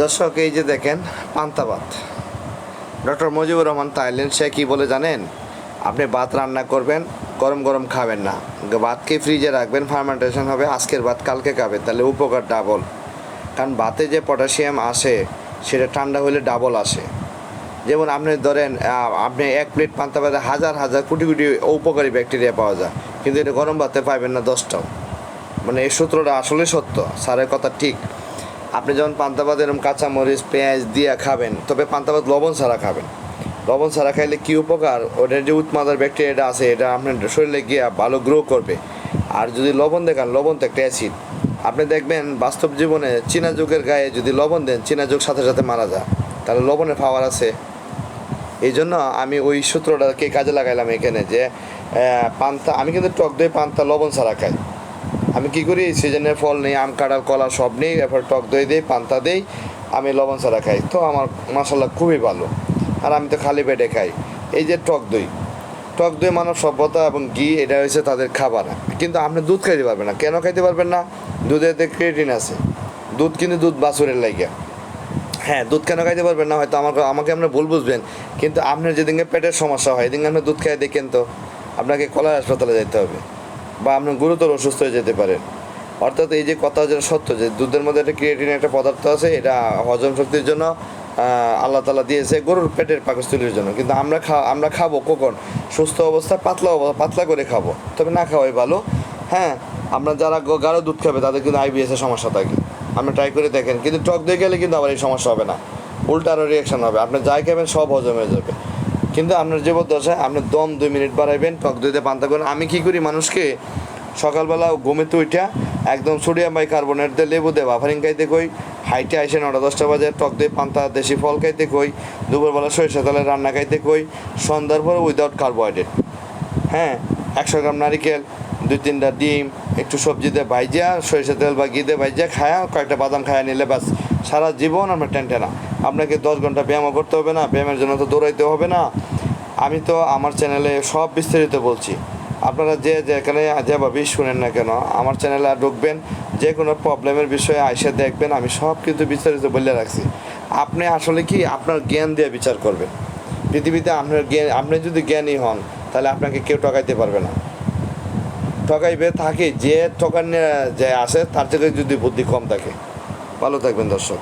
দর্শক, এই যে দেখেন, পান্তাবাত। ডক্টর মুজিবুর রহমান তাইলেন সে কী বলে জানেন? আপনি ভাত রান্না করবেন, গরম গরম খাবেন না। ভাতকে ফ্রিজে রাখবেন ফার্মেন্টেশন হবে, আজকের ভাত কালকে খাবেন, তাহলে উপকার ডাবল কারণ ভাতে যে পটাশিয়াম আসে, সেটা ঠান্ডা হলে ডাবল আসে। যেমন আপনি ধরেন আপনি এক প্লেট পান্তা ভাতে হাজার হাজার কোটি কোটি উপকারী ব্যাকটেরিয়া পাওয়া যায়, কিন্তু এটা গরম ভাতে পাইবেন না দশটাও। মানে এই সূত্রটা আসলে সত্য, স্যারের কথা ঠিক। আপনি যখন পান্তাবাদ এরকম কাঁচামরিচ, পেঁয়াজ দিয়ে খাবেন, তবে পান্তাবাদ লবণ ছাড়া খাবেন। লবণ ছাড়া খাইলে কী উপকার? ওটার যে উৎমাদার ব্যাকটেরিয়াটা আছে, এটা আপনার শরীরে গিয়ে ভালো গ্রো করবে। আর যদি লবণ দেখান, লবণ তো একটা অ্যাসিড আপনি দেখবেন বাস্তব জীবনে চীনা যুগের গায়ে যদি লবণ দেন, চীনা যুগ সাথে সাথে মারা যায়। তাহলে লবণের পাওয়ার আছে। এই জন্য আমি ওই সূত্রটাকে কাজে লাগাইলাম এখানে যে পান্তা, আমি কিন্তু টক দই, পান্তা, লবণ ছাড়া খাই। আমি কি করি? সিজনের ফল নেই, আম, কাঁঠাল, কলা সব নেই, এরপর টক দই দিই, পান্তা দিই, আমি লবণ ছাড়া খাই। তো আমার মশলা খুবই ভালো। আর আমি তো খালি পেটে খাই। এই যে টক দই। টক দই মানব সভ্যতা এবং ঘি, এটা হয়েছে তাদের খাবার। কিন্তু আপনি দুধ খাইতে পারবেন না। কেন খাইতে পারবেন না? দুধেতে ক্রিয়েটিন আছে। দুধ কিন্তু দুধ বাছুরের লাগিয়া হ্যাঁ দুধ কেন খাইতে পারবেন না? হয়তো আমাকে আমাকে আপনি ভুল বুঝবেন। কিন্তু আপনার যেদিনকে পেটের সমস্যা হয় এদিন আপনি দুধ খাই দেখেন তো। আপনাকে কলার হাসপাতালে যেতে হবে। বা আপনি গুরুতর অসুস্থ হয়ে যেতে পারেন। অর্থাৎ এই যে কথা যেটা সত্য যে দুধের মধ্যে একটা ক্রিয়েটিন একটা পদার্থ আছে, এটা হজম শক্তির জন্য আল্লাহ তালা দিয়েছে গরুর পেটের পাকস্থলীর জন্য। কিন্তু আমরা খা, আমরা খাব কখন? সুস্থ অবস্থায় পাতলা অবস্থা, পাতলা করে খাব। তবে না খাওয়াই ভালো। হ্যাঁ আমরা যারা গাঢ় দুধ খাবে, তাদের কিন্তু আইবিএস এর সমস্যা থাকে। আপনি ট্রাই করে দেখেন। কিন্তু টক দই গেলে কিন্তু আবার এই সমস্যা হবে না। উল্টা আরও রিয়াকশন হবে। আপনি যাই খাবেন, সব হজম হয়ে যাবে। কিন্তু আপনার জীবদ্দশায় আপনি দম দুই মিনিট বাড়াইবেন টক দইতে পান্তা করেন আমি কি করি, মানুষকে সকালবেলা ঘুমেতে উঠা একদম সোডিয়াম বাই কার্বনেট দিয়ে লেবু দিয়ে বাফারিং খাইতে কই, হাইটে আইসে নটা দশটা বাজে টক দই পান্তা দেশি ফল খাইতে কই, দুপুরবেলা সরিষা তেলের রান্না খাইতে কই, সন্ধ্যার পরে উইদাউট কার্বোহাইড্রেট হ্যাঁ একশো গ্রাম নারিকেল, দুই তিনটা ডিম, একটু সবজি দিয়ে ভাইজা, সরিষা তেল বা ঘি দিয়ে ভাইজা, খায়া কয়েকটা বাদাম খায়া নিলে ব্যাস, সারা জীবন আমরা টেনটে না আপনাকে দশ ঘণ্টা ব্যায়ামও করতে হবে না, ব্যায়ামের জন্য তো দৌড়াইতে হবে না। আমি তো আমার চ্যানেলে সব বিস্তারিত বলছি। আপনারা যে যেখানে যেভাবেই শুনেন না কেন, আমার চ্যানেলে ঢুকবেন, যে কোনো প্রবলেমের বিষয়ে আইসে দেখবেন, আমি সব কিন্তু বিস্তারিত বলে রাখছি। আপনি আসলে কি আপনার জ্ঞান দিয়ে বিচার করবেন? পৃথিবীতে আপনার জ্ঞান, আপনি যদি জ্ঞানী হন, তাহলে আপনাকে কেউ ঠকাইতে পারবে না। ঠকাইবে থাকে, যে ঠকান যে আসে, তার থেকে যদি বুদ্ধি কম থাকে। ভালো থাকবেন দর্শক।